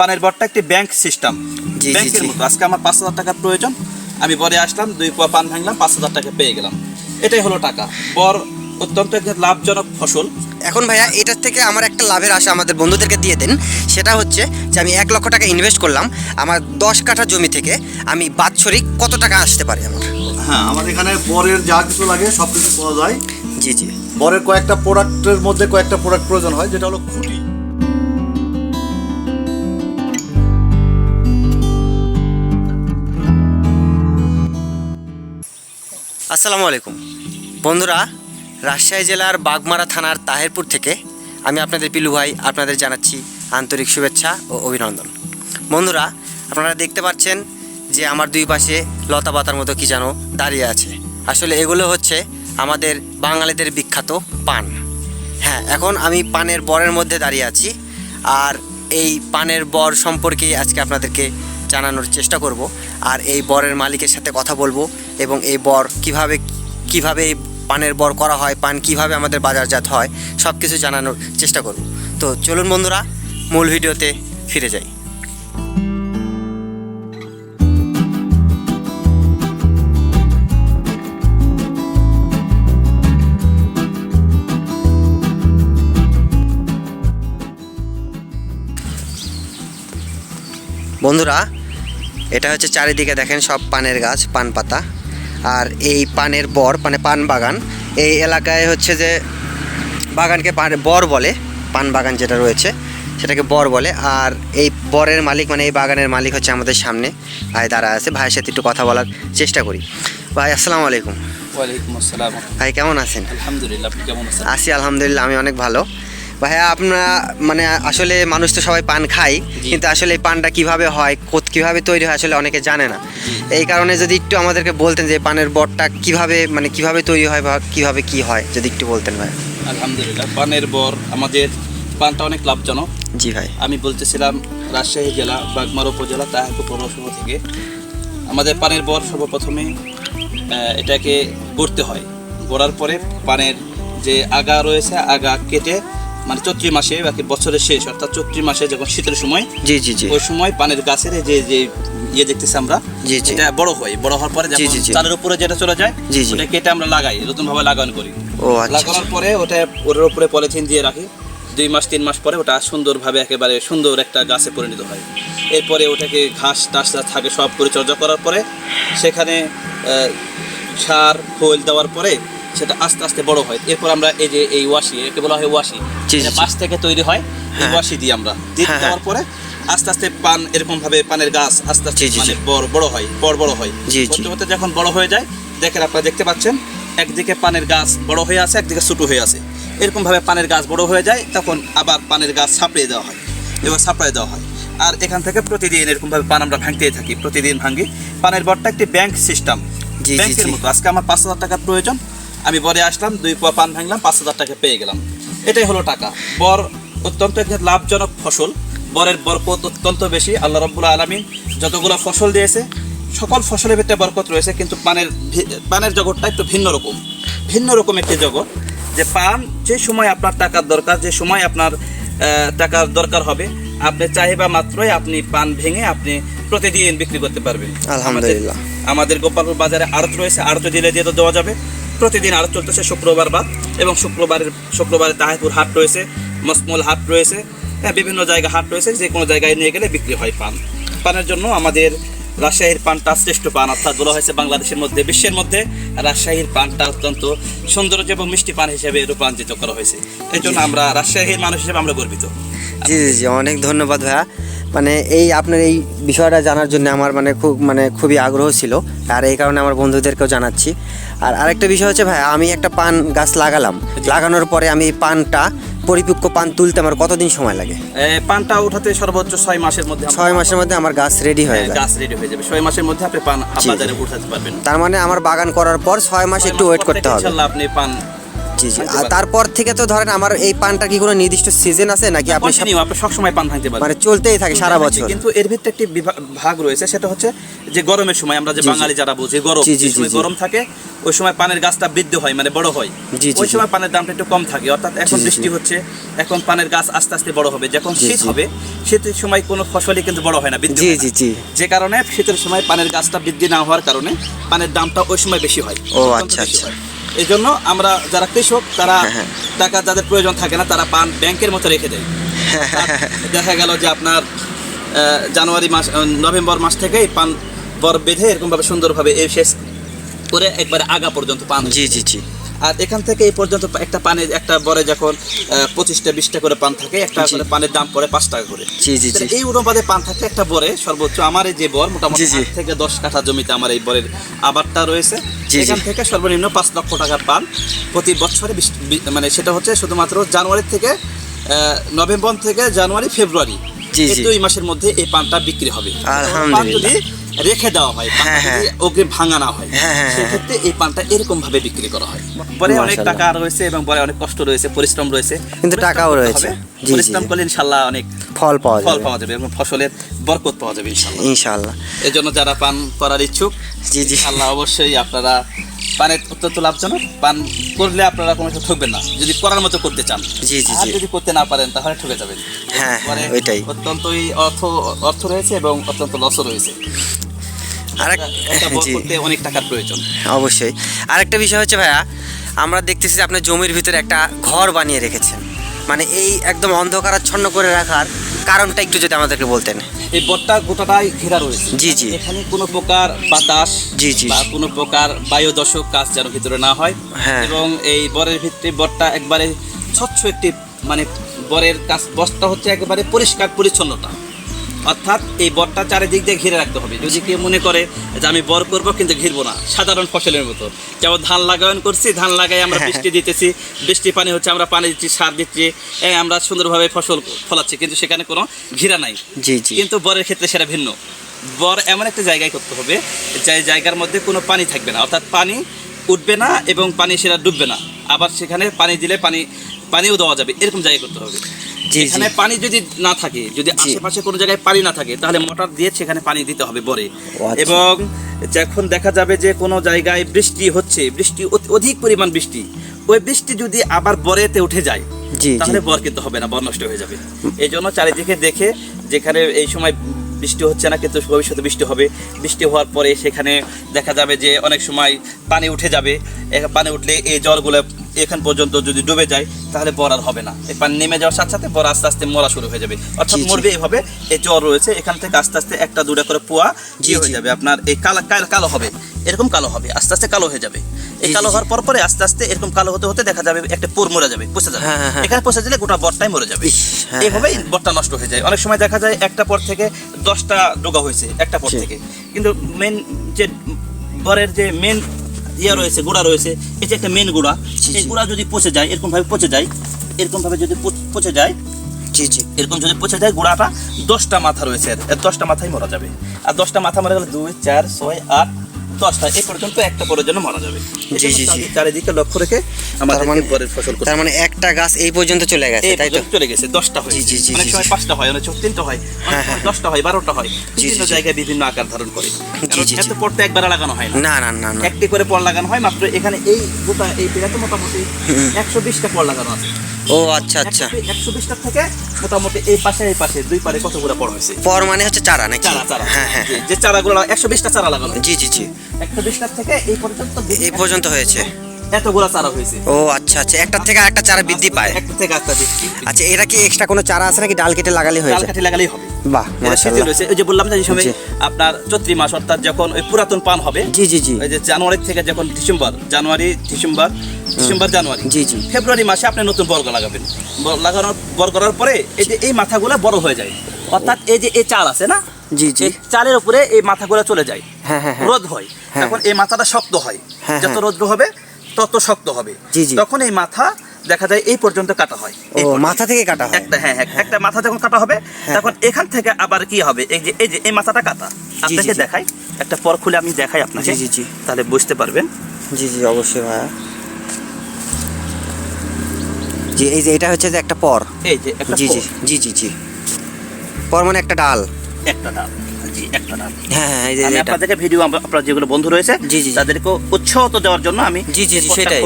পানের বরটা একটি bank system জি, জি, ব্যাংকের মতো। আজকে আমার পাঁচ হাজার টাকার প্রয়োজন। আমি বরে আসলাম দুই পোয়া পান ভাঙলাম পাঁচ হাজার টাকা পেয়ে গেলাম। এটাই হলো টাকা। বর অত্যন্ত একটি লাভজনক ফসল। এখন ভাইয়া এটার থেকে আমার একটা লাভের আশা আমাদের বন্ধুদেরকে দিয়ে দেন। সেটা হচ্ছে যে আমি এক লক্ষ টাকা ইনভেস্ট করলাম আমার দশ কাঠা জমি থেকে। আমি বাৎসরিক কত টাকা আসতে পারি আমার? হ্যাঁ আমাদের এখানে বরের যা কিছু লাগে সব কিছু পাওয়া যায়। জি জি। বরের কয়েকটা প্রোডাক্টের মধ্যে কয়েকটা প্রোডাক্ট প্রয়োজন হয় যেটা হলো খুঁটি। আসসালামু আলাইকুম। বন্ধুরা, রাজশাহী জেলার বাগমারা থানার তাহেরপুর থেকে আমি আপনাদের পিলু ভাই আপনাদের জানাচ্ছি আন্তরিক শুভেচ্ছা ও অভিনন্দন। বন্ধুরা, আপনারা দেখতে পাচ্ছেন যে আমার দুই পাশে লতা পাতার মতো কি যেন দাঁড়িয়ে আছে। আসলে এগুলো হচ্ছে আমাদের বাঙালিদের বিখ্যাত পান। হ্যাঁ এখন আমি পানের বরের মধ্যে দাঁড়িয়ে আছি আর এই পানের বর সম্পর্কে আজকে আপনাদেরকে জানানোর চেষ্টা করব। আর এই বরের মালিকের সাথে কথা বলব এবং এই বর কীভাবে কীভাবে এই পানের বর করা হয়, পান কীভাবে আমাদের বাজারজাত হয় সব কিছু জানানোর চেষ্টা করব। তো চলুন বন্ধুরা, মূল ভিডিওতে ফিরে যাই। বন্ধুরা, এটা হচ্ছে চারিদিকে দেখেন সব পানের গাছ, পান পাতা। আর এই পানের বর মানে পান বাগান এই এলাকায় হচ্ছে যে বাগানকে বর বলে পান বাগান যেটা রয়েছে সেটাকে বর বলে। আর এই বরের মালিক মানে এই বাগানের মালিক হচ্ছে আমাদের সামনে ভাই দাঁড়া আছে। ভাইয়ের সাথে একটু কথা বলার চেষ্টা করি। ভাই আসসালামু আলাইকুম। ওয়ালাইকুম আসসালাম। ভাই কেমন আছেন? আলহামদুলিল্লাহ আপনি কেমন আছেন? আছি আলহামদুলিল্লাহ আমি অনেক ভালো। ভাইয়া আপনারা মানে আসলে মানুষ তো সবাই পান খায় কিন্তু আসলে এই পানটা কীভাবে হয় কোত কীভাবে তৈরি হয় আসলে অনেকে জানে না। এই কারণে যদি একটু আমাদেরকে বলতেন যে পানের বটটা কীভাবে মানে কীভাবে তৈরি হয় বা কীভাবে কি হয় যদি একটু বলতেন ভাই। আলহামদুলিল্লাহ পানের বর আমাদের পানটা অনেক লাভজনক। জি ভাই। আমি বলতেছিলাম রাজশাহী জেলা বাগমার উপজেলা তাহারপুর পৌরসভা থেকে। আমাদের পানের বর সর্বপ্রথমে এটাকে গড়তে হয়। গড়ার পরে পানের যে আগা রয়েছে আগা কেটে মানে চৈত্রি মাসে বাকি বছরের শেষ অর্থাৎ চৈত্রি মাসে যখন শীতের সময় জি জি জি ওই সময় পানের গাছের যে যে ইয়ে দেখতেছি আমরা জি, জি। এটা বড় হয় বড় হওয়ার পরে জি, জি। চালের উপরে যেটা চলে যায় জি, জি। ওটা কেটে আমরা লাগাই নতুন ভাবে লাগানো করি ও আচ্ছা লাগানোর পরে ওটা ওটার উপরে পলিথিন দিয়ে রাখি দুই মাস তিন মাস পরে ওটা সুন্দরভাবে একেবারে সুন্দর একটা গাছে পরিণত হয় এরপরে ওটাকে ঘাস টাস থাকে সব পরিচর্যা করার পরে সেখানে সার খোল দেওয়ার পরে সেটা আস্তে আস্তে বড় হয়। এরপর আমরা এই যে এই ওয়াশি একে বলা হয় ওয়াশি। বাঁশ থেকে তৈরি হয় এই হ্যাঁ। ওয়াশি দিই আমরা। দিয়ে হ্যাঁ, দেওয়ার পরে আস্তে আস্তে পান এরকম ভাবে পানের গাছ আস্তে আস্তে মানে বড় বড় হয় বড় বড় হয়। হতে হতে যখন বড় হয়ে যায় দেখেন আপনারা দেখতে পাচ্ছেন একদিকে পানের গাছ বড় হয়ে আছে একদিকে ছোটো হয়ে আছে। এরকম ভাবে পানের গাছ বড় হয়ে যায় তখন আবার পানের গাছ ছাপড়িয়ে দেওয়া হয় এবার ছাপড়িয়ে দেওয়া হয়। আর এখান থেকে প্রতিদিন এরকম ভাবে পান আমরা ভাঙতেই থাকি প্রতিদিন ভাঙি। পানের বরটা একটি ব্যাংক সিস্টেম জি, জি, ব্যাংকের মতো। আজকে আমার পাঁচ হাজার টাকার প্রয়োজন আমি বরে আসলাম দুই পোয়া পান ভাঙলাম পাঁচ হাজার টাকা পেয়ে গেলাম। এটাই হলো টাকা। বর অত্যন্ত একটি লাভজনক ফসল। বরের বরকত অত্যন্ত বেশি আল্লাহ রব্বুল্লা আলমিন যতগুলো ফসল দিয়েছে সকল ফসলের ভিতরে বরকত রয়েছে কিন্তু পানের পানের জগৎটা একটু ভিন্ন রকম। ভিন্ন রকম একটি জগৎ যে পান যে সময় আপনার টাকার দরকার যে সময় আপনার টাকার দরকার হবে আপনি চাহিদা মাত্রই আপনি পান ভেঙে আপনি প্রতিদিন বিক্রি করতে পারবেন। আলহামদুলিল্লাহ। আমাদের- আমাদের গোপালপুর বাজারে আড়ত রয়েছে আড়ত দিলে দিয়ে তো দেওয়া যাবে। প্রতিদিন আরও চলতেছে শুক্রবার বাদ, এবং শুক্রবারের শুক্রবারে তাহেপুর হাট রয়েছে, মসমল হাট রয়েছে হ্যাঁ বিভিন্ন জায়গা হাট রয়েছে, যে কোনো জায়গায় নিয়ে গেলে বিক্রি হয় পান। পানের জন্য আমাদের রাজশাহীর পানটা শ্রেষ্ঠ পান অর্থাৎ বলা হয়েছে বাংলাদেশের মধ্যে বিশ্বের মধ্যে রাজশাহীর পানটা অত্যন্ত সৌন্দর্য এবং মিষ্টি পান হিসেবে রূপান্তরিত করা হয়েছে। এই জন্য আমরা রাজশাহীর মানুষ হিসেবে আমরা গর্বিত। জি জি জি অনেক ধন্যবাদ ভাইয়া। মানে এই আপনার এই বিষয়টা জানার জন্য আমার মানে খুব মানে খুবই আগ্রহ ছিল। আর এই কারণে আমার বন্ধুদেরকেও জানাচ্ছি। আর আরেকটা বিষয় হচ্ছে ভাই আমি একটা পান গাছ লাগালাম। লাগানোর পরে আমি পানটা পরিপক্ক পান তুলতে আমার কতদিন সময় লাগে? পানটা উঠাতে সর্বোচ্চ ছয় মাসের মধ্যে ছয় মাসের মধ্যে আমার গাছ রেডি হয়ে হ্যাঁ, যায়। গাছ রেডি হয়ে যাবে। ছয় মাসের মধ্যে আপনি পান বাজারে উঠাতে পারবেন। তার মানে আমার বাগান করার পর ছয় মাস একটু ওয়েট করতে হবে। আপনি পান জি জি। আর তারপর থেকে তো ধরেন আমার এই পানটা কি কোনো নির্দিষ্ট সিজন আছে নাকি আপনি আপনি সবসময় পান ভাঙতে পারবেন। মানে চলতেই থাকে সারা বছর? কিন্তু এর ভিতরে একটি ভাগ রয়েছে সেটা হচ্ছে যে গরমের সময় আমরা যে। বাঙালি যারা বুঝি গরম। গরম থাকে ওই সময় পানের গাছটা বৃদ্ধি হয় মানে বড় হয়। ওই সময় পানের দামটা একটু কম থাকে। অর্থাৎ এখন বৃষ্টি হচ্ছে এখন পানের গাছ আস্তে আস্তে বড় হবে। যখন শীত হবে শীতের সময় কোনো ফসলই কিন্তু বড় হয় না বৃদ্ধি হয় যে কারণে শীতের সময় পানের গাছটা বৃদ্ধি না হওয়ার কারণে পানের দামটা ওই সময় বেশি হয় ও, আচ্ছা, আচ্ছা। এই জন্য আমরা যারা কৃষক তারা হ্যাঁ, হ্যাঁ। টাকা যাদের প্রয়োজন থাকে না তারা পান ব্যাংকের মতো রেখে দেয়। দেখা গেল যে আপনার জানুয়ারি মাস নভেম্বর মাস থেকেই পান বর বেঁধে এরকম এরকমভাবে সুন্দরভাবে এই শেষ করে একবারে আগা পর্যন্ত পান জি জি জি আর এখান থেকে এই পর্যন্ত একটা পানের একটা বরে যখন পঁচিশটা বিশটা করে পান থাকে একটা। করে পানের দাম পড়ে পাঁচ টাকা করে জি জি জি এই অনুপাতে পান থাকে একটা বরে সর্বোচ্চ আমার এই যে বর মোটামুটি। আট থেকে দশ কাঠা জমিতে আমার এই বরের আবারটা রয়েছে। এখান থেকে সর্বনিম্ন পাঁচ লক্ষ টাকার পান প্রতি বছরে মানে সেটা হচ্ছে শুধুমাত্র জানুয়ারি থেকে আহ, নভেম্বর থেকে জানুয়ারি ফেব্রুয়ারি জি, এই। দুই মাসের মধ্যে এই পানটা বিক্রি হবে আলহামদুলিল্লাহ। রেখে দেওয়া হয় হ্যাঁ, হ্যাঁ। অগ্রিম ভাঙা না হয় হ্যাঁ। সেক্ষেত্রে এই পানটা এরকম ভাবে বিক্রি করা হয়। পরে অনেক। টাকা রয়েছে এবং পরে অনেক কষ্ট রয়েছে পরিশ্রম রয়েছে। কিন্তু টাকাও রয়েছে। পরিশ্রম করলে ইনশাল্লাহ অনেক ফল পাওয়া ফল পাওয়া যাবে এবং ফসলের বরকত পাওয়া যাবে ইনশাল্লাহ ইনশাআল্লাহ। এই জন্য যারা পান করার ইচ্ছুক জি জি। আল্লাহ অবশ্যই আপনারা পানের অত্যন্ত লাভজনক। পান করলে আপনারা কোনো কিছু ঠকবেন না। যদি করার মতো করতে চান জি, জি, আর জি। যদি করতে না পারেন তাহলে ঠকে যাবেন। হ্যাঁ, হ্যাঁ, ওইটাই। অত্যন্তই অর্থ অর্থ রয়েছে এবং অত্যন্ত লসও রয়েছে। জি। করতে অনেক টাকার প্রয়োজন। অবশ্যই। আরেকটা বিষয় হচ্ছে ভাইয়া আমরা দেখতেছি যে আপনার জমির ভিতরে একটা ঘর বানিয়ে রেখেছেন। মানে এই একদম অন্ধকারাচ্ছন্ন করে রাখার কারণটা একটু যদি আমাদেরকে বলতেন। এই বটটা গোটাটাই ঘেরা রয়েছে। জি, জি। এখানে কোনো প্রকার বাতাস জি, জি। বা কোনো প্রকার বায়ু দশক কাজ যেন ভিতরে না হয়। হ্যাঁ। এবং এই বরের ভিতরে বটটা একবারে স্বচ্ছ একটি মানে বরের কাজ বসটা হচ্ছে একেবারে পরিষ্কার পরিচ্ছন্নতা। অর্থাৎ এই বরটা চারিদিক দিয়ে ঘিরে রাখতে হবে। যদি কেউ মনে করে যে আমি বর করব কিন্তু ঘিরবো না সাধারণ ফসলের মতো। যেমন ধান লাগায়ন করছি ধান লাগাই আমরা বৃষ্টি দিতেছি বৃষ্টি পানি হচ্ছে আমরা পানি দিচ্ছি সার দিচ্ছি আমরা সুন্দরভাবে ফসল ফলাচ্ছি কিন্তু সেখানে কোনো ঘিরা নাই। জি জি। কিন্তু বরের ক্ষেত্রে সেটা ভিন্ন। বর এমন একটা জায়গায় করতে হবে যে জায়গার মধ্যে কোনো পানি থাকবে না। অর্থাৎ পানি উঠবে না এবং পানি সেটা ডুববে না। আবার সেখানে পানি দিলে পানি পানিও দেওয়া যাবে। এরকম জায়গায় করতে হবে। এখানে পানি যদি না থাকে যদি আশেপাশে কোনো জায়গায় পানি না থাকে তাহলে মোটর দিয়ে সেখানে পানি দিতে হবে বরে। আচ্ছা। এবং যখন দেখা যাবে যে কোনো জায়গায় বৃষ্টি হচ্ছে বৃষ্টি অধিক পরিমাণ বৃষ্টি ওই বৃষ্টি যদি আবার বরেতে উঠে যায় তাহলে বর কিন্তু হবে না বর নষ্ট হয়ে যাবে। এই জন্য চারিদিকে দেখে যেখানে এই সময় বৃষ্টি হচ্ছে না কিন্তু ভবিষ্যতে বৃষ্টি হবে। বৃষ্টি হওয়ার পরে সেখানে দেখা যাবে যে অনেক সময় পানি উঠে যাবে। পানি উঠলে এই জলগুলো এখান পর্যন্ত যদি ডুবে যায় তাহলে বর আর হবে না। এই পানি নেমে যাওয়ার সাথে সাথে বর আস্তে আস্তে মরা শুরু হয়ে যাবে। অর্থাৎ। মরবে এভাবে এই জ্বর রয়েছে এখান থেকে আস্তে আস্তে একটা দুটা করে পোয়া জি, জি হয়ে যাবে। আপনার এই কালো- কালো হবে। এরকম কালো হবে আস্তে আস্তে কালো হয়ে যাবে। এই কালো। হওয়ার পর পরে আস্তে আস্তে এরকম কালো হতে হতে দেখা যাবে একটা পোর মরে যাবে পচে যাবে হ্যাঁ, হ্যাঁ, হ্যাঁ। এখানে পচে দিলে গোটা বরটাই মরে যাবে। ইস, এইভাবেই বরটা নষ্ট হয়ে যায়। অনেক সময় দেখা যায় একটা পর থেকে দশটা ডোগা হয়েছে একটা পর থেকে। কিন্তু মেন যে বরের যে মেন ইয়া রয়েছে গোড়া রয়েছে এই যে একটা মেন গুঁড়া এই। গুঁড়া যদি পচে যায় এরকম ভাবে পচে যায় এরকম ভাবে যদি পচে যায় জি জি। এরকম যদি পচে যায় গোড়াটা দশটা মাথা রয়েছে দশটা মাথায় মারা যাবে। আর দশটা মাথা মারা গেলে দুই চার ছয় আট দশটা এই পর্যন্ত একটা পরের জন্য মারা যাবে। জি, জি, জি। চারিদিকে লক্ষ্য রেখে আমাদের মানে- পরের ফসল তার মানে একটা গাছ এই পর্যন্ত চলে গেছে তাই তো? চলে গেছে দশটা হয় জি, জি, জি, অনেক সময় পাঁচটা হয় অনেক সময় তিনটা হয় হ্যাঁ, সময় দশটা হয় বারোটা হয়। বিভিন্ন জায়গায় বিভিন্ন আকার ধারণ করে। জি, জি। এত পড়তে একবার লাগানো হয় না। না না না একটি করে পড় লাগানো হয় মাত্র এখানে এই গোটা এই পেড়াতে মোটামুটি একশো বিশটা পড় লাগানো আছে। ও আচ্ছা আচ্ছা। একশো বিশটা থেকে মোটামুটি এই পাশে এই পাশে দুই পারে কতগুলো পড় হয়েছে? পর মানে হচ্ছে চারা নাকি? চারা চারা। হ্যাঁ হ্যাঁ জি, যে চারাগুলো একশো বিশটা চারা লাগানো জি জি জি। একশো বিশটার থেকে এই পর্যন্ত এই পর্যন্ত হয়েছে? এতগুলো চারা হয়েছে। ও আচ্ছা আচ্ছা। একটা থেকে আরেকটা চারা বৃদ্ধি পায়। একটা থেকে একটা বৃদ্ধি আচ্ছা এটা কি এক্সট্রা কোনো চারা আছে নাকি? ডাল কেটে লাগালে ডাল যায় লাগালেই হবে। বাহ মাশাআল্লাহ। রয়েছে। ওই যে বললাম যে সময় আপনার চৈত্রি মাস অর্থাৎ যখন ওই পুরাতন পান হবে জি জি জি। ওই যে জানুয়ারি থেকে যখন December January December December January জি, জি। ফেব্রুয়ারি মাসে আপনি নতুন বর্গ লাগাবেন। বর- লাগানোর বর করার পরে এই যে এই মাথাগুলো বড় হয়ে যায়। অর্থাৎ এই যে এই চাল আছে না? জি জি। চালের উপরে এই মাথাগুলো চলে যায়। রোদ হয়। হ্যাঁ। তখন এই মাথাটা শক্ত হয়। হ্যাঁ, যত হ্যাঁ। রৌদ্র হবে তত শক্ত হবে। জি, জি। তখন এই মাথা দেখা যায় এই পর্যন্ত কাটা হয়। ও মাথা থেকে কাটা হয়। একটা হ্যাঁ হ্যাঁ একটা মাথা যখন কাটা হবে তখন এখান থেকে আবার কি হবে? এই যে এই যে এই মাথাটা কাটা। আপনাকে দেখাই। একটা পর খুলে আমি দেখাই আপনাকে। জি, জি। তাহলে বুঝতে পারবেন। জি জি অবশ্যই ভাইয়া। জি এই যে এটা হচ্ছে যে একটা পর। এই যে একটা জি জি জি জি জি। পর মানে একটা ডাল। একটা ডাল। জি একটা ডাল হ্যাঁ এই যে আমি আপনাদেরকে ভিডিও আপনার যেগুলো বন্ধু রয়েছে জি, জি, জি। তাদেরকে উৎসাহ দেওয়ার জন্য আমি জি জি এই জি পথটা সেটাই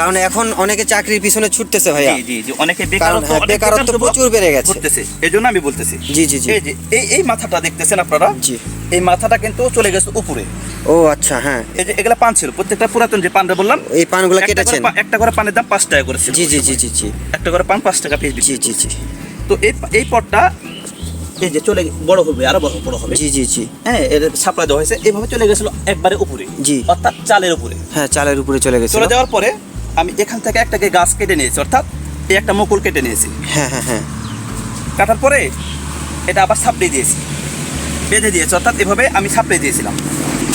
কারণ এখন অনেকে চাকরির পিছনে ছুটতেছে ভাইয়া। জি জি জি অনেকে বেকারত্ব বেকারত্ব প্রচুর বেড়ে গেছে। করতেছে এই আমি বলতেছি। জি জি জি। এই এই এই মাথাটা দেখতেছেন আপনারা? জি। এই মাথাটা কিন্তু চলে গেছে উপরে। ও আচ্ছা হ্যাঁ। এই যে এগুলা পান ছিল। প্রত্যেকটা পুরাতন যে পানটা বললাম এই পানগুলো কেটেছেন? একটা করে পানের দাম পাঁচ টাকা করে ছিল। জি জি জি জি জি। একটা করে পান পাঁচ টাকা পিস জি জি জি। তো এই এই পটটা এই যে চলে বড় হবে আরও বড় বড় হবে। জি জি জি। হ্যাঁ এর ছাপড়া দেওয়া হয়েছে এভাবে চলে গেছিল একবারে উপরে। জি। অর্থাৎ চালের উপরে। হ্যাঁ চালের উপরে চলে গেছে চলে যাওয়ার পরে আমি এখান থেকে একটাকে গাছ কেটে নিয়েছি অর্থাৎ এই একটা মুকুল কেটে নিয়েছি। হ্যাঁ হ্যাঁ হ্যাঁ। কাটার পরে এটা আবার সাপড়ে দিয়েছি বেঁধে দিয়েছি অর্থাৎ এভাবে আমি সাপড়ে দিয়েছিলাম।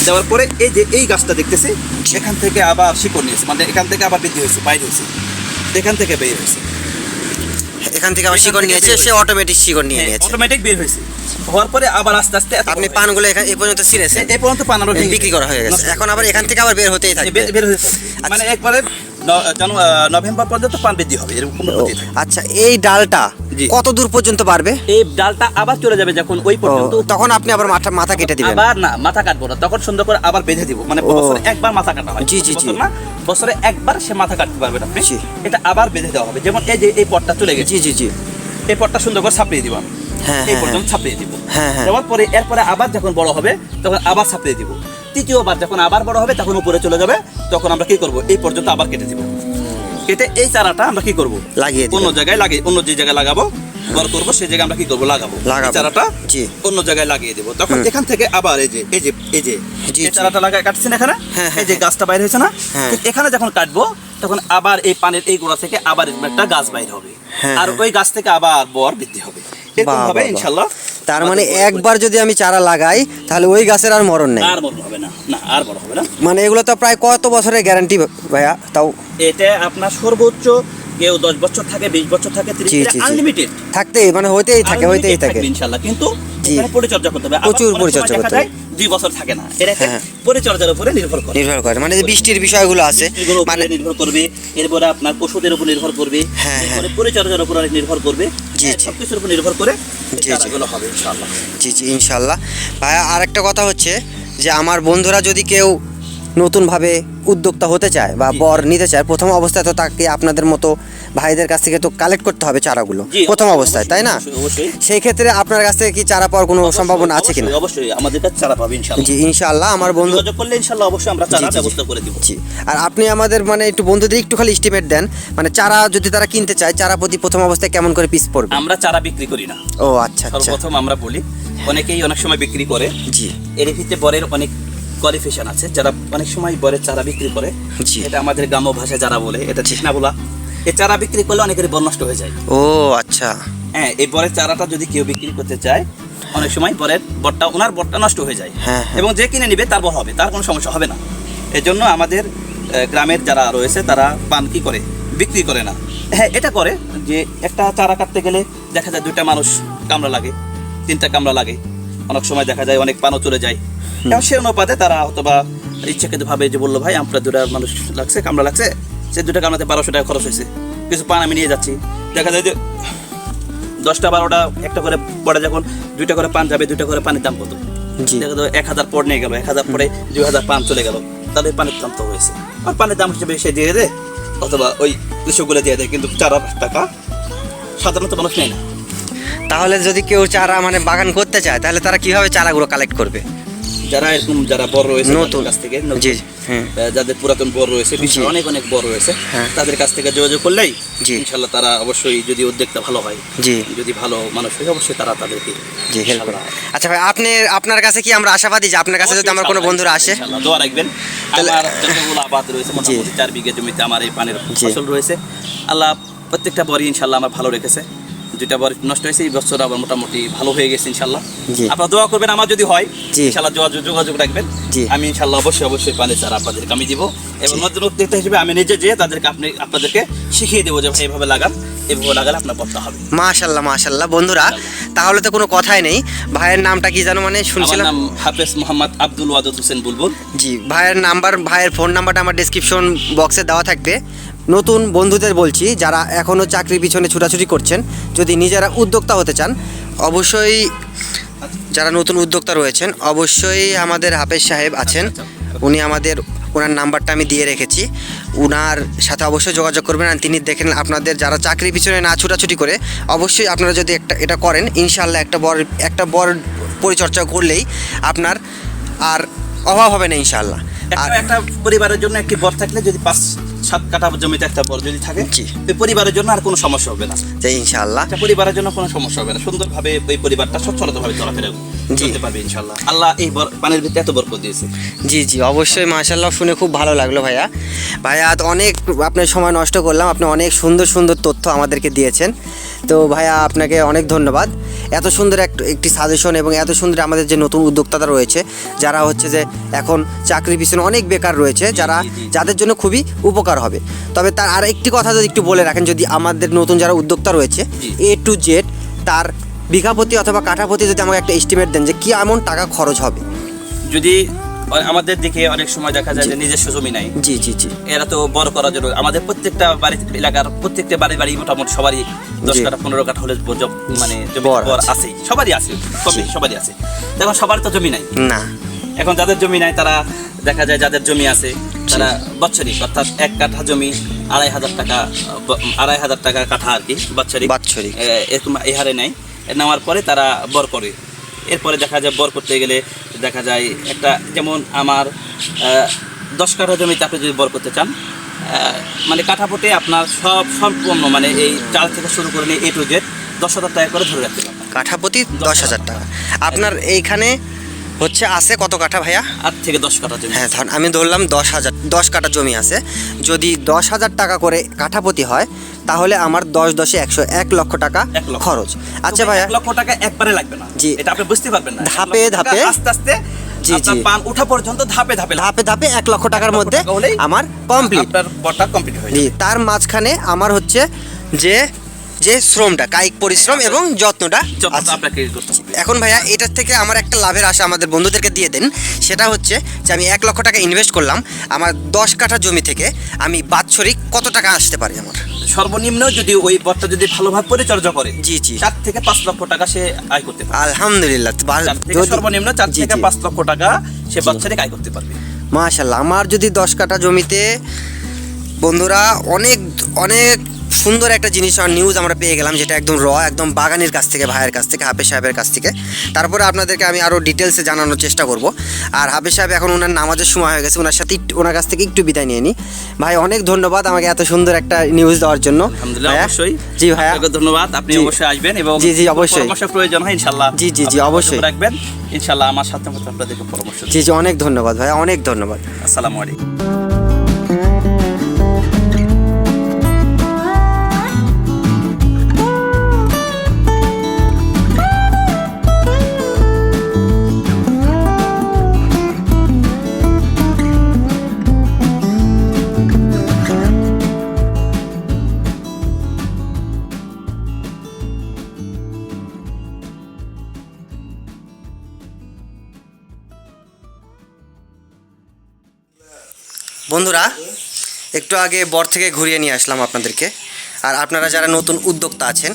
দেওয়ার পরে এই যে এই গাছটা দেখতেছি এখান থেকে আবার শিকড় নিয়েছে মানে এখান থেকে আবার বৃদ্ধি হয়েছে বাইরে হয়েছে। এখান থেকে বের হয়েছে। এখান থেকে আবার শিকড় থেকে নিয়েছে সে অটোমেটিক শিকড় নিয়ে নিয়েছে। অটোমেটিক বের হয়েছে। হওয়ার পরে আবার আস্তে আস্তে আপনি পানগুলো এখান এই পর্যন্ত ছিঁড়েছে। এই পর্যন্ত পান আরও বিক্রি করা হয়ে গেছে। এখন আবার এখান থেকে আবার বের হতেই থাকবে। বের- বের হয়েছে মানে একবারে নভেম্বর পর্যন্ত পান বৃদ্ধি হবে। এরকম আচ্ছা এই ডালটা জি। কত দূর পর্যন্ত বাড়বে? এই ডালটা আবার চলে যাবে যখন ওই ও, পর্যন্ত তখন আপনি আবার মাথা মাথা কেটে দিবেন। আবার না মাথা কাটবো না। তখন সুন্দর করে আবার বেঁধে দিব। মানে ও। বছরে একবার মাথা কাটা হয়। জি, জি, জি। বছর না বছরে একবার সে মাথা কাটতে পারবেন আপনি জি। এটা আবার বেঁধে দেওয়া হবে। যেমন এই যে এই পটটা চলে গেছে। জি জি জি। এই পটটা সুন্দর করে ছাপিয়ে দিব আমি। হ্যাঁ, এই হ্যাঁ, পর্যন্ত ছাপিয়ে দিব। হ্যাঁ, হ্যাঁ। দেওয়ার পরে এরপরে আবার যখন বড় হবে তখন আবার ছাপিয়ে দিব। তৃতীয়বার যখন আবার বড় হবে তখন উপরে চলে যাবে। তখন আমরা কি করব? এই পর্যন্ত আবার কেটে দিব। কেটে এই চারাটা আমরা কি করব? লাগিয়ে অন্য জায়গায় লাগিয়ে অন্য যে জায়গায় লাগাবো করব সেই জায়গায় আমরা কি করব? লাগাবো। লাগাবো। চারাটা জি। অন্য জায়গায় লাগিয়ে দেবো। তখন এখান থেকে আবার এই যে এই যে এই যে এই চারাটা লাগায় কাটছেন এখানে? হ্যাঁ, হ্যাঁ, এই যে গাছটা বাইরে হয়েছে না? হ্যাঁ। এখানে যখন কাটবো তখন আবার এই পানের এই গোড়া থেকে আবার একটা গাছ বাইর হবে। হ্যাঁ, আর হ্যাঁ। ওই গাছ থেকে আবার বর বৃদ্ধি হবে। এরকম বাহ। ইনশাল্লাহ। তার মানে আমাদের একবার যদি আমি চারা লাগাই তাহলে ওই গাছের আর মরণ নেই। আর বড় হবে না। না আর বড় হবে না। মানে এগুলো তো প্রায় কত বছরের গ্যারান্টি ভাইয়া? তাও এটা আপনার সর্বোচ্চ কেউ দশ বছর থাকে বিশ বছর থাকে। আনলিমিটেড থাকতেই মানে হইতেই থাকে হইতেই থাকে। ইনশাল্লাহ কিন্তু। পরিচর্যা করতে হবে। প্রচুর পরিচর্যা করতে যায় দুই বছর থাকে না। এটা হ্যাঁ। পরিচর্যার উপরে নির্ভর করে। নির্ভর করে। মানে বৃষ্টির বিষয়গুলো আছে মানে নির্ভর করবে এরপরে আপনার ওষুধের উপর নির্ভর করবে হ্যাঁ, পরিচর্যার উপর নির্ভর করবে। হ্যাঁ। সবকিছুর উপর নির্ভর করে জি, জি। হবে জি ইনশাল্লাহ ভাইয়া আর একটা কথা হচ্ছে যে আমার বন্ধুরা যদি কেউ নতুনভাবে উদ্যোক্তা হতে চায় বা বর নিতে চায় প্রথম অবস্থায় তো তাকে আপনাদের মতো ভাইদের কাছ থেকে তো কালেক্ট করতে হবে চারাগুলো প্রথম অবস্থায় তাই না? সেই ক্ষেত্রে আপনার কাছ থেকে কি চারা পাওয়ার কোনো সম্ভাবনা আছে কিনা? অবশ্যই, আমাদের কাছে চারা পাবে ইনশাআল্লাহ। জি ইনশাল্লাহ আমার বন্ধু যোগাযোগ করলে ইনশাআল্লাহ অবশ্যই আমরা চারা। ব্যবস্থা করে দিব। জি আর আপনি আমাদের মানে একটু বন্ধুদের একটু খালি এস্টিমেট দেন মানে চারা যদি তারা কিনতে চায় চারা প্রতি প্রথম অবস্থায় কেমন করে পিস পড়বে? আমরা চারা বিক্রি করি না। ও আচ্ছা আচ্ছা। সর্বপ্রথম আমরা বলি অনেকেই অনেক সময় বিক্রি করে। জি। এর ভিত্তিতে বরের অনেক কোয়ালিফিকেশন আছে যারা অনেক সময় বরের চারা বিক্রি করে। জি। এটা আমাদের গ্রাম্য ভাষায় যারা বলে এটা ঠিক না বলা। এই চারা বিক্রি করলে অনেকের বর নষ্ট হয়ে যায়। ও আচ্ছা। হ্যাঁ এই বরের চারাটা যদি কেউ বিক্রি করতে চায় অনেক সময় বরের বরটা ওনার বরটা নষ্ট হয়ে যায়। হ্যাঁ, হ্যাঁ। এবং যে কিনে নিবে তার বর হবে তার কোনো সমস্যা হবে না। এর জন্য আমাদের গ্রামের যারা রয়েছে তারা পান কি করে? বিক্রি করে না। হ্যাঁ এটা করে যে একটা চারা কাটতে গেলে দেখা যায় দুইটা মানুষ কামড়া লাগে তিনটা কামড়া লাগে। অনেক সময় দেখা যায় অনেক পানও চলে যায়। এবং সে অনুপাতে তারা হয়তোবা ইচ্ছাকৃত ভাবে যে বলল ভাই আমরা দুটা মানুষ লাগছে কামড়া লাগছে। সে দুটা কামড়াতে বারোশো টাকা খরচ হয়েছে। কিছু পান আমি নিয়ে যাচ্ছি। দেখা যায় যে দশটা বারোটা একটা করে পরে যখন দুইটা করে পান যাবে দুইটা করে পানির দাম কত? দেখা যাবে এক হাজার পর নিয়ে গেল এক হাজার পরে দুই হাজার পান চলে গেল। তাহলে পানির দাম তো হয়েছে। আর পানির দাম হিসেবে সে দিয়ে দেয় অথবা ওই কৃষকগুলো দিয়ে দেয় কিন্তু চার টাকা সাধারণত মানুষ নেয় না। তাহলে যদি কেউ চারা মানে বাগান করতে চায় তাহলে তারা কীভাবে চারাগুলো কালেক্ট করবে? যারা এরকম যারা বড় রয়েছে নতুন। কাছ থেকে জি হ্যাঁ। যাদের পুরাতন বড় রয়েছে বিশ্বের অনেক অনেক বড় রয়েছে হ্যাঁ। তাদের কাছ থেকে যোগাযোগ করলেই জি। ইনশাল্লাহ তারা অবশ্যই যদি উদ্যোগটা ভালো হয় জি। যদি ভালো মানুষ হয় অবশ্যই তারা তাদেরকে জি হেল্প আচ্ছা ভাই আপনি আপনার কাছে কি আমরা আশাবাদী যে আপনার কাছে যদি আমার কোনো বন্ধুরা আসে? দোয়া রাখবেন। তাহলে- আমার যতগুলো আবাদ রয়েছে মোটামুটি চার বিঘা জমিতে আমার এই পানির ফসল রয়েছে। আল্লাহ প্রত্যেকটা বরই ইনশাল্লাহ আমার ভালো রেখেছে। দুইটা বর নষ্ট হয়েছে এই বছর আবার মোটামুটি ভালো হয়ে গেছে ইনশাল্লাহ। আপনারা দোয়া করবেন আমার যদি হয় ইনশাল্লাহ যোগাযোগ যোগাযোগ রাখবেন। আমি ইনশাল্লাহ অবশ্যই অবশ্যই পানি চারা আপনাদেরকে আমি দিব। এবং নতুন উদ্যোক্তা হিসেবে আমি নিজে যেয়ে তাদেরকে আপনি আপনাদেরকে শিখিয়ে দেবো যে ভাই এভাবে লাগান এভাবে লাগালে আপনার পড়তে হবে। মাশাল্লাহ মাশাল্লাহ। বন্ধুরা তাহলে তো কোনো কথাই নেই। ভাইয়ের নামটা কি জানো মানে শুনছিলাম? হাফেজ মোহাম্মদ আব্দুল ওয়াদুদ হোসেন বুলবুল। জি ভাইয়ের নাম্বার ভাইয়ের ফোন নাম্বারটা আমার ডিসক্রিপশন বক্সে দেওয়া থাকবে। নতুন বন্ধুদের বলছি যারা এখনও চাকরির পিছনে ছুটাছুটি করছেন যদি নিজেরা উদ্যোক্তা হতে চান অবশ্যই যারা নতুন উদ্যোক্তা রয়েছেন অবশ্যই আমাদের হাফেজ সাহেব আছেন। উনি আমাদের ওনার নাম্বারটা আমি দিয়ে রেখেছি। উনার সাথে অবশ্যই যোগাযোগ করবেন আর তিনি দেখেন আপনাদের যারা চাকরির পিছনে না ছুটাছুটি করে অবশ্যই আপনারা যদি একটা এটা করেন ইনশাল্লাহ একটা বড় একটা বড় পরিচর্যা করলেই আপনার আর অভাব হবে না ইনশাল্লাহ আর একটা একটা পরিবারের জন্য একটি বর থাকলে যদি পাঁচ সাত কাঠা জমিতে একটা বর যদি থাকে পরিবারের জন্য আর কোনো সমস্যা হবে না। যে ইনশাল্লাহ একটা পরিবারের জন্য কোনো সমস্যা হবে না। সুন্দরভাবে ওই পরিবারটা সচ্ছলতাভাবে চলাফেরা জি। চলতে পারবে ইনশাল্লাহ আল্লাহ এই পানির ভিতরে এত বরকত দিয়েছে। জি জি অবশ্যই মাশাল্লাহ শুনে খুব ভালো লাগল ভাইয়া। ভাইয়া অনেক আপনার সময় নষ্ট করলাম আপনি অনেক সুন্দর সুন্দর তথ্য আমাদেরকে দিয়েছেন। তো ভাইয়া আপনাকে অনেক ধন্যবাদ। এত সুন্দর এক- একটি সাজেশন এবং এত সুন্দর আমাদের যে নতুন উদ্যোক্তারা রয়েছে যারা হচ্ছে যে এখন চাকরির পিছনে অনেক বেকার রয়েছে যারা। যাদের জন্য খুবই উপকার হবে। তবে তার আর একটি কথা যদি একটু বলে রাখেন যদি আমাদের নতুন যারা উদ্যোক্তা রয়েছে এ টু জেড তার বিঘাপতি অথবা কাঠাপতি যদি আমাকে একটা এস্টিমেট দেন যে কি এমন টাকা খরচ হবে? যদি আমাদের দিকে অনেক সময় দেখা যায় যে নিজস্ব জমি নাই জি জি জি এরা তো বড় করার জন্য আমাদের প্রত্যেকটা বাড়ি এলাকার প্রত্যেকটা বাড়ি বাড়ি মোটামুটি সবারই দশ। কাঠা পনেরো কাঠা হলে মানে জমি বর আছে। সবারই আছে জি। সবারই আছে দেখুন সবার তো জমি নাই না এখন যাদের জমি নাই তারা দেখা যায় যাদের জমি আছে তারা বৎসরিক অর্থাৎ এক কাঠা জমি আড়াই হাজার টাকা আড়াই হাজার টাকা কাঠা আর কি বৎসরিক বাৎসরিক। এ, এরকম এই হারে নেয় নেওয়ার পরে তারা বর করে এরপরে দেখা যায় বর করতে গেলে দেখা যায় একটা যেমন আমার দশ কাঠা জমিতে আপনি যদি বর করতে চান মানে কাঠাপোটে আপনার সব সম্পূর্ণ মানে এই চাল থেকে শুরু করে নিয়ে এ টু জেড দশ হাজার টাকা করে ধরে রাখতে পারবেন। কাঠাপতি দশ হাজার টাকা। আপনার এইখানে হচ্ছে আছে কত কাঠা ভাইয়া? আট থেকে দশ কাঠা জমি। হ্যাঁ ধর আমি ধরলাম দশ হাজার দশ কাঠা জমি আছে। যদি দশ হাজার টাকা করে কাঠাপতি হয় তাহলে আমার দশ দশে একশো এক লক্ষ টাকা খরচ। আচ্ছা ভাই ভাইয়া। এক লক্ষ টাকা একবারে লাগবে না। জি। এটা আপনি বুঝতে পারবেন না। ধাপে ধাপে। আস্তে আস্তে জি, জি। পান ওঠা পর্যন্ত ধাপে ধাপে ধাপে ধাপে এক লক্ষ টাকার মধ্যে আমার কমপ্লিট আপনার কমপ্লিট জি তার মাঝখানে আমার হচ্ছে যে যে শ্রমটা কায়িক পরিশ্রম এবং যত্নটা আপনাকে এখন ভাইয়া এটার থেকে আমার একটা লাভের আশা আমাদের বন্ধুদেরকে দিয়ে দেন। সেটা হচ্ছে যে আমি এক লক্ষ টাকা ইনভেস্ট করলাম আমার দশ কাঠা জমি থেকে। আমি বাৎসরিক কত টাকা আসতে পারি আমার? সর্বনিম্ন যদি ওই বরটা যদি ভালোভাবে পরিচর্যা করে জি, জি। চার থেকে পাঁচ লক্ষ টাকা সে আয় করতে পারবে। আলহামদুলিল্লাহ সর্বনিম্ন চার থেকে পাঁচ লক্ষ টাকা সে বাৎসরিক আয় করতে পারবে। মাশাল্লাহ আমার যদি দশ কাঠা জমিতে বন্ধুরা অনেক অনেক সুন্দর একটা জিনিস আর নিউজ আমরা পেয়ে গেলাম যেটা একদম র একদম বাগানের কাছ থেকে ভাইয়ের কাছ থেকে হাফেজ সাহেবের কাছ থেকে। তারপরে আপনাদেরকে আমি আরও ডিটেলসে জানানোর চেষ্টা করব। আর হাফেজ সাহেব এখন ওনার নামাজের সময় হয়ে গেছে ওনার সাথে একটু ওনার কাছ থেকে একটু বিদায় নিয়ে নিই ভাই অনেক ধন্যবাদ আমাকে এত সুন্দর একটা নিউজ দেওয়ার জন্য। অবশ্যই। জি ভাইয়া। ধন্যবাদ আপনি অবশ্যই আসবেন এবং জি, জি, অবশ্যই। প্রয়োজন হয় ইনশাআল্লাহ জি, জি, জি, অবশ্যই। রাখবেন ইনশাআল্লাহ আমার সাথে মতো আপনাদেরকে পরামর্শ জি জি অনেক ধন্যবাদ ভাইয়া অনেক ধন্যবাদ। আসসালামু আলাইকুম। বন্ধুরা, একটু আগে বর থেকে ঘুরিয়ে নিয়ে আসলাম আপনাদেরকে। আর আপনারা যারা নতুন উদ্যোক্তা আছেন,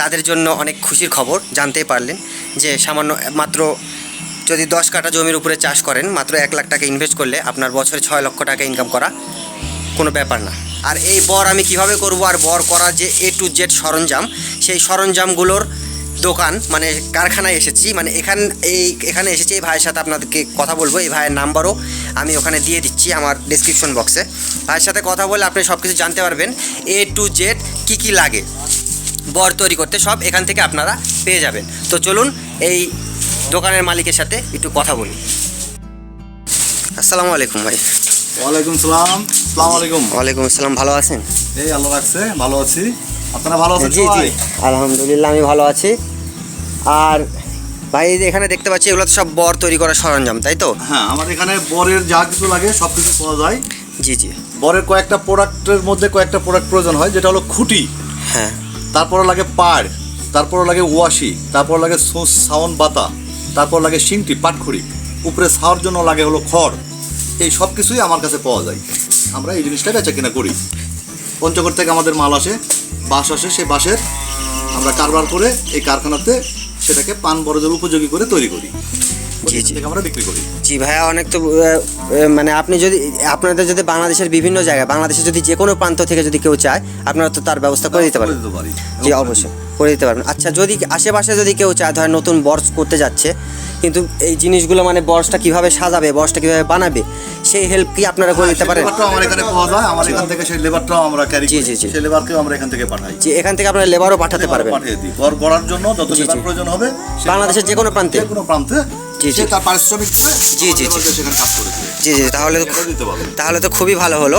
তাদের জন্য অনেক খুশির খবর, জানতেই পারলেন যে সামান্য মাত্র যদি দশ কাঠা জমির উপরে চাষ করেন, মাত্র এক লাখ টাকা ইনভেস্ট করলে আপনার বছরে ছয় লক্ষ টাকা ইনকাম করা কোনো ব্যাপার না। আর এই বর আমি কীভাবে করব আর বর করার যে এ টু জেড সরঞ্জাম, সেই সরঞ্জামগুলোর দোকান মানে কারখানায় এসেছি মানে এখান, এই, এখানে এসেছি, এই ভাইয়ের সাথে আপনাদেরকে কথা বলব, এই ভাইয়ের নাম্বারও আমি ওখানে দিয়ে দিচ্ছি আমার ডিসক্রিপশন বক্সে ভাইয়ের সাথে কথা বলে আপনি সব কিছু জানতে পারবেন এ টু জেড কী কী লাগে। বর তৈরি করতে সব এখান থেকে আপনারা পেয়ে যাবেন। তো চলুন এই দোকানের মালিকের সাথে একটু কথা বলি। আসসালামু আলাইকুম ভাই। ওয়ালাইকুম সালাম। সালাম আলাইকুম। ওয়ালাইকুম আসসালাম ভালো আছেন? এই আল্লাহ রাখছে ভালো আছি। আপনারা ভালো আছেন জি জি। আলহামদুলিল্লাহ আমি ভালো আছি। আর ভাই এখানে দেখতে পাচ্ছি এগুলো তো সব বর তৈরি করার সরঞ্জাম তাই তো? হ্যাঁ আমাদের এখানে বরের যা কিছু লাগে সব কিছু পাওয়া যায়। জি জি। বরের কয়েকটা প্রোডাক্টের মধ্যে কয়েকটা প্রোডাক্ট প্রয়োজন হয় যেটা হলো খুঁটি। হ্যাঁ। তারপরে লাগে পাড় তারপর লাগে ওয়াশি তারপর লাগে সাউন্ড বাতা তারপর লাগে শিংটি পাটখড়ি। উপরে ছাওয়ার জন্য লাগে হলো খড়। এই সব কিছুই আমার কাছে পাওয়া যায়। আমরা এই জিনিসটা বেচা কিনা করি। পঞ্চগড় থেকে আমাদের মাল আসে বাঁশ আসে সেই বাঁশের আমরা কারবার করে এই কারখানাতে সেটাকে পান বরজের উপযোগী করে তৈরি করি। জি, জি। আমরা বিক্রি করি। জি ভাইয়া অনেক তো মানে আপনি যদি আপনাদের যদি বাংলাদেশের বিভিন্ন জায়গায় বাংলাদেশের যদি যে কোনো প্রান্ত থেকে যদি কেউ চায় আপনারা তো তার ব্যবস্থা করে দিতে পারেন। জি অবশ্যই। করে দিতে পারবেন। আচ্ছা যদি আশেপাশে যদি কেউ চায় ধরেন নতুন বর্স করতে যাচ্ছে কিন্তু এই জিনিসগুলো মানে বর্সটা কীভাবে সাজাবে বর্সটা কীভাবে বানাবে সেই হেল্প কি আপনারা করে দিতে পারেন? আমার এখানে পাওয়া যায়। আমার এখান থেকে সেই লেবারটাও আমরা ক্যারি জি, জি, জি। সেই লেবারকেও আমরা এখান থেকে পাঠাই। যে এখান থেকে আপনারা লেবারও পাঠাতে পারবেন। পাঠিয়ে দিই। ঘর গড়ার জন্য যত লেবার প্রয়োজন হবে বাংলাদেশের যে কোনো প্রান্তে। যে কোনো প্রান্তে জি, জি। তার পারিশ্রমিক দেবে জি, জি, জি। সেখানে কাজ করে দেবে। জি জি তাহলে তো তাহলে তো খুবই ভালো হলো।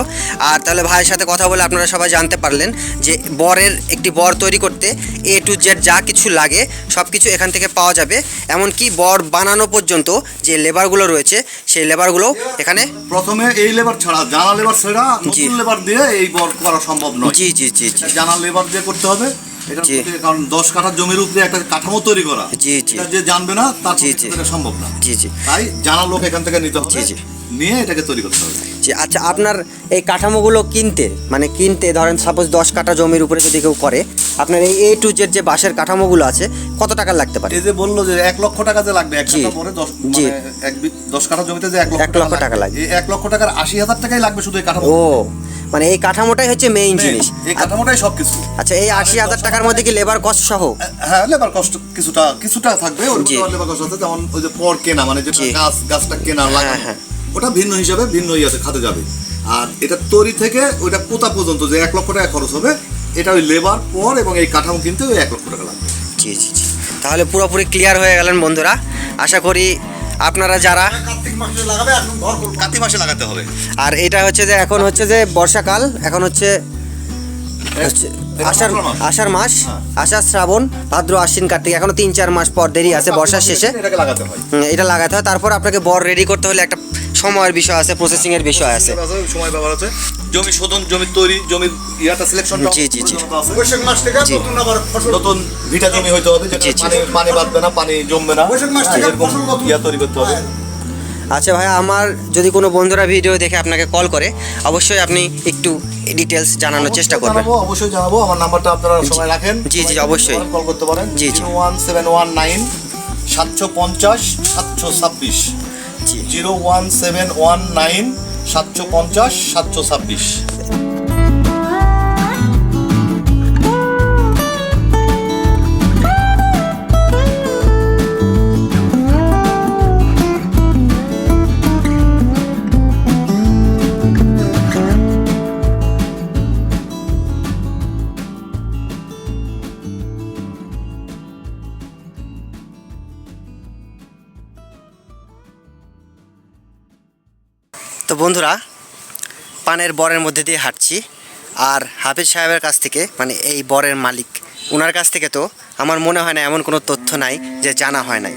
আর তাহলে ভাইয়ের সাথে কথা বলে আপনারা সবাই জানতে পারলেন যে বরের একটি বর তৈরি করতে এ টু জেড যা কিছু লাগে সব কিছু এখান থেকে পাওয়া যাবে। এমনকি বর বানানো পর্যন্ত যে লেবারগুলো রয়েছে সেই লেবারগুলো এখানে প্রথমে এই লেবার ছাড়া জানা লেবার ছাড়া। নতুন লেবার দিয়ে এই বর করা সম্ভব নয়। জি জি জি জি। জানা লেবার দিয়ে করতে হবে। এটা এই কারণ দশ কাঠা জমির উপরে একটা কাঠামো তৈরি করা জি, জি। যে জানবে না তার জি, জি। এটা সম্ভব না জি জি তাই জানা লোক এখান থেকে নিতে হবে জি, জি। নিয়ে এটাকে তৈরি করতে হবে জি আচ্ছা আপনার এই কাঠামোগুলো কিনতে মানে কিনতে ধরেন সাপোজ দশ কাঠা জমির উপরে যদি কেউ করে আপনার এই এ টু জেড যে বাঁশের কাঠামোগুলো আছে কত টাকা লাগতে পারে এই যে বলল যে এক লক্ষ টাকা যে লাগবে এক জি। পরে দশ জি। মানে এক দশ কাঠা জমিতে যে এক লক্ষ টাকা লাগবে। এই এক লক্ষ টাকার আশি হাজার টাকাই লাগবে শুধু এই কাঠামো ও মানে এই কাঠামোটাই হচ্ছে মেইন জিনিস এই কাঠামোটাই সবকিছু আচ্ছা এই আশি হাজার টাকার মধ্যে কি লেবার কস্ট সহ হ্যাঁ লেবার কষ্ট কিছুটা কিছুটা থাকবে। লেবার কষ্ট আছে যেমন ওই যে পর কেনা মানে যেটা। গাছ গাছটা কেনা লাগানো হ্যাঁ। ওটা ভিন্ন হিসাবে ভিন্ন ইয়েতে খাতে যাবে আর এটা তৈরি থেকে ওইটা পোতা পর্যন্ত যে এক লক্ষ টাকা খরচ হবে এটা ওই লেবার পর এবং এই কাঠামো কিনতে ওই এক লক্ষ টাকা লাগবে। জি জি জি। তাহলে পুরোপুরি ক্লিয়ার হয়ে গেলেন বন্ধুরা। আশা করি আপনারা যারা কার্তিক মাসে লাগাবে এখন ঘর করবে। কার্তিক মাসে লাগাতে হবে। আর এটা হচ্ছে যে এখন হচ্ছে যে বর্ষাকাল এখন হচ্ছে এটা আষাঢ় মাস। আষাঢ় মাস হ্যাঁ। আষাঢ় শ্রাবণ ভাদ্র আশ্বিন কার্তিক। এখনও তিন চার মাস পর দেরি আছে বর্ষার শেষে। এটাকে লাগাতে হয়। এটা লাগাতে হয়। তারপর আপনাকে বর রেডি করতে হলে একটা সময়ের বিষয় আছে প্রসেসিং এর বিষয় আছে। সময় ব্যবহার আছে। জমি শোধন জমি তৈরি জমির ইয়াটা সিলেকশন জি, জি, জি। বৈশাখ মাস থেকে নতুন আবার নতুন ভিটা জমি হইতে হবে। পানি পানি বাঁধবে না পানি জমবে না। বৈশাখ মাস থেকে ইয়া তৈরি করতে হবে। আচ্ছা ভাই আমার যদি কোনো বন্ধুরা ভিডিও দেখে আপনাকে কল করে অবশ্যই আপনি একটু ডিটেলস জানানোর চেষ্টা করবেন। অবশ্যই জানাব। আমার নাম্বারটা আপনারা সময় রাখেন। জি, জি, অবশ্যই। কল করতে পারেন। জি, জি। ওয়ান সেভেন ওয়ান নাইন সাতশো পঞ্চাশ সাতশো ছাব্বিশ। Zero one seven one nine সাতশো পঞ্চাশ সাতশো ছাব্বিশ। বন্ধুরা, পানের বরের মধ্যে দিয়ে হাঁটছি আর হাফিজ সাহেবের কাছ থেকে মানে এই বরের মালিক ওনার কাছ থেকে তো আমার মনে হয় না এমন কোনো তথ্য নাই যে জানা হয় নাই।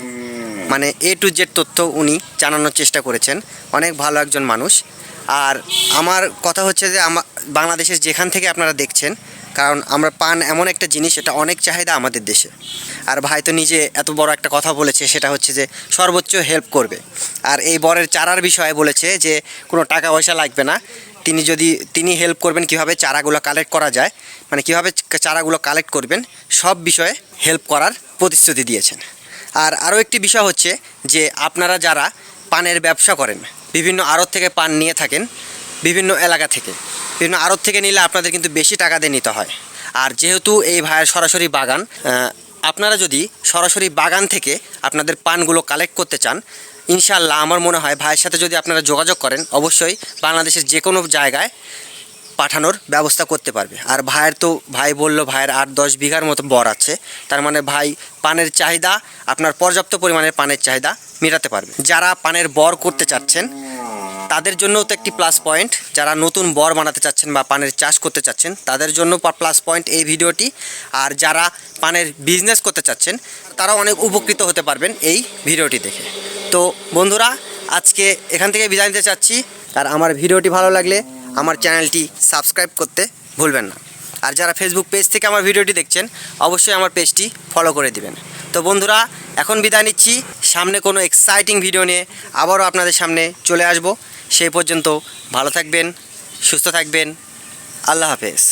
মানে এ টু জেড তথ্য উনি জানানোর চেষ্টা করেছেন, অনেক ভালো একজন মানুষ। আর আমার কথা হচ্ছে যে আমার বাংলাদেশের যেখান থেকে আপনারা দেখছেন কারণ আমরা পান এমন একটা জিনিস এটা অনেক চাহিদা আমাদের দেশে। আর ভাই তো নিজে এত বড় একটা কথা বলেছে, সেটা হচ্ছে যে সর্বোচ্চ হেল্প করবে। আর এই বরের চারার বিষয়ে বলেছে যে, কোনো টাকা পয়সা লাগবে না। তিনি যদি, তিনি হেল্প করবেন কীভাবে চারাগুলো কালেক্ট করা যায় মানে কীভাবে চারাগুলো কালেক্ট করবেন, সব বিষয়ে হেল্প করার প্রতিশ্রুতি দিয়েছেন। আর আরও একটি বিষয় হচ্ছে যে, আপনারা যারা পানের ব্যবসা করেন, বিভিন্ন আড়ত থেকে পান নিয়ে থাকেন বিভিন্ন এলাকা থেকে। বিভিন্ন আড়ত থেকে নিলে আপনাদের কিন্তু বেশি টাকা দিয়ে নিতে হয়। আর যেহেতু এই ভাইয়ের সরাসরি বাগান আপনারা যদি সরাসরি বাগান থেকে আপনাদের পানগুলো কালেক্ট করতে চান ইনশাল্লাহ আমার মনে হয় ভাইয়ের সাথে যদি আপনারা যোগাযোগ করেন, অবশ্যই বাংলাদেশের যে কোনো জায়গায় পাঠানোর ব্যবস্থা করতে পারবে। আর ভাইয়ের তো ভাই বলল, ভাইয়ের আট দশ বিঘার মতো বর আছে। তার মানে ভাই পানের চাহিদা, আপনার পর্যাপ্ত পরিমাণের পানের চাহিদা মেটাতে পারবে। যারা পানের বর করতে চাচ্ছেন তাদের জন্যও তো একটি প্লাস পয়েন্ট যারা নতুন বর বানাতে চাচ্ছেন বা পানের চাষ করতে চাচ্ছেন, তাদের জন্য প্লাস পয়েন্ট এই ভিডিওটি। আর যারা পানের বিজনেস করতে চাচ্ছেন তারা অনেক উপকৃত হতে পারবেন এই ভিডিওটি দেখে। তো বন্ধুরা, আজকে এখান থেকে বিদায় নিতে চাচ্ছি। আর আমার ভিডিওটি ভালো লাগলে আমার চ্যানেলটি সাবস্ক্রাইব করতে ভুলবেন না। আর যারা ফেসবুক পেজ থেকে আমার ভিডিওটি দেখছেন, অবশ্যই আমার পেজটি ফলো করে দিবেন। তো বন্ধুরা, এখন বিদায় নিচ্ছি। সামনে কোনো এক্সাইটিং ভিডিও নিয়ে আবারও আপনাদের সামনে চলে আসব। সেই পর্যন্ত ভালো থাকবেন, সুস্থ থাকবেন। আল্লাহ হাফেজ।